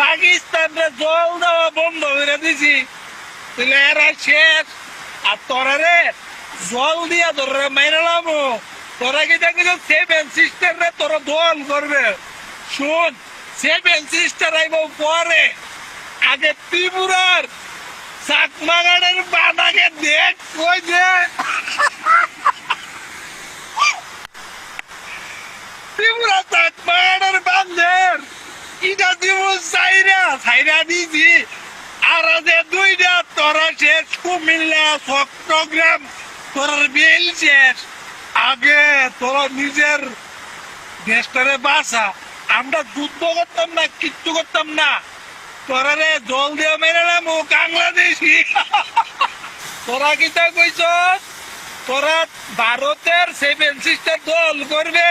পাকিস্তানরে জল দেওয়া বন্ধ করে দিছি। তাহলে এরা শেষ। আর তোরা রে জল দিয়া তোরা মাইরালাম তোরা কি দেখিস সেভেন সিস্টার রে তোরা দল করবে? শুন সেভেন সিস্টার আইব পরে। আগে ত্রিপুরার চাকমাগাড়ের বাদাকে দেখ কই যে ত্রিপুরা চাকমাগাড়ের বান্ধের সাইরা সাইরা দিছি। আর যে দুইটা কুমিল্লা তোর আগে তোরা নিজের দেশটারে বাসা আমরা যুদ্ধ করতাম না, কিচ্ছু করতাম না। তোরা রে জল দিয়ে মেরে নাম বাংলাদেশি। তোরা কিতা কইছ? তোরা ভারতের সেভেন সিস্টার দল করবে।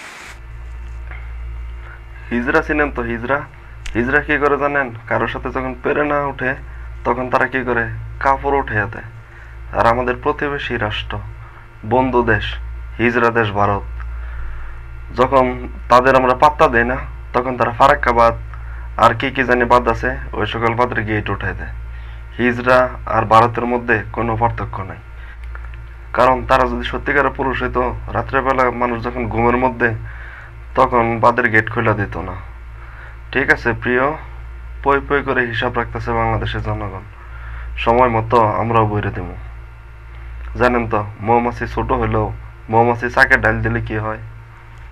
হিজরা ছিলেন তো হিজরা। হিজরা কি করে জানেন? কারোর সাথে যখন পেরে না উঠে, তখন তারা কি করে? কাপড় উঠে দেয় আর আমাদের প্রতিবেশী রাষ্ট্র, বন্ধু দেশ, হিজরা দেশ ভারত। যখন তাদের আমরা পাত্তা দেই না, তখন তারা ফারাক্কাবাদ আর কি কি জানি বাদ আছে, ওই সকল বাদের গেট উঠে দেয়। হিজরা আর ভারতের মধ্যে কোনো পার্থক্য নাই। কারণ তারা যদি সত্যিকারের পুরুষ হইতো, রাত্রেবেলা মানুষ যখন ঘুমের মধ্যে তখন বাদের গেট খোলা দিত না। ঠিক আছে প্রিয়, পই পই করে হিসাব রাখতেছে বাংলাদেশের জনগণ। সময় মতো আমরাও বইরে দেব জানেন তো, মৌমাছি ছোট হলেও মৌমাছি চাকে ডাল দিলে কি হয়?